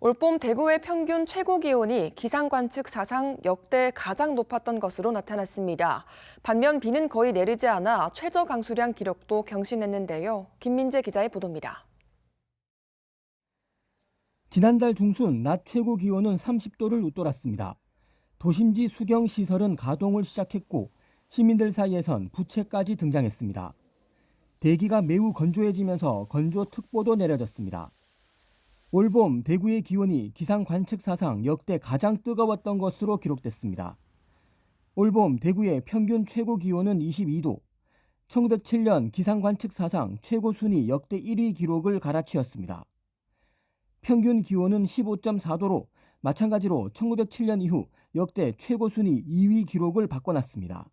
올봄 대구의 평균 최고 기온이 기상 관측 사상 역대 가장 높았던 것으로 나타났습니다. 반면 비는 거의 내리지 않아 최저 강수량 기록도 경신했는데요. 김민재 기자의 보도입니다. 지난달 중순 낮 최고 기온은 30도를 웃돌았습니다. 도심지 수경 시설은 가동을 시작했고 시민들 사이에선 부채까지 등장했습니다. 대기가 매우 건조해지면서 건조특보도 내려졌습니다. 올봄 대구의 기온이 기상 관측 사상 역대 가장 뜨거웠던 것으로 기록됐습니다. 올봄 대구의 평균 최고 기온은 22도, 1907년 기상 관측 사상 최고 순위 역대 1위 기록을 갈아치웠습니다. 평균 기온은 15.4도로 마찬가지로 1907년 이후 역대 최고 순위 2위 기록을 바꿔놨습니다.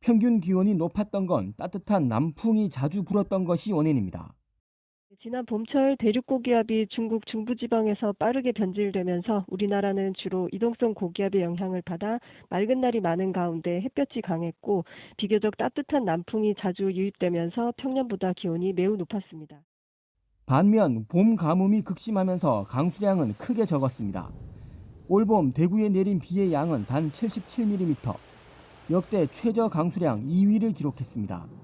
평균 기온이 높았던 건 따뜻한 남풍이 자주 불었던 것이 원인입니다. 지난 봄철 대륙 고기압이 중국 중부지방에서 빠르게 변질되면서 우리나라는 주로 이동성 고기압의 영향을 받아 맑은 날이 많은 가운데 햇볕이 강했고 비교적 따뜻한 남풍이 자주 유입되면서 평년보다 기온이 매우 높았습니다. 반면 봄 가뭄이 극심하면서 강수량은 크게 적었습니다. 올봄 대구에 내린 비의 양은 단 77mm, 역대 최저 강수량 2위를 기록했습니다.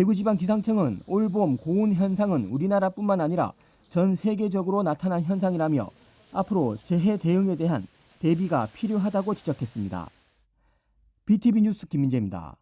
대구지방기상청은 올 봄 고온 현상은 우리나라뿐만 아니라 전 세계적으로 나타난 현상이라며 앞으로 재해 대응에 대한 대비가 필요하다고 지적했습니다. BTV 뉴스 김민재입니다.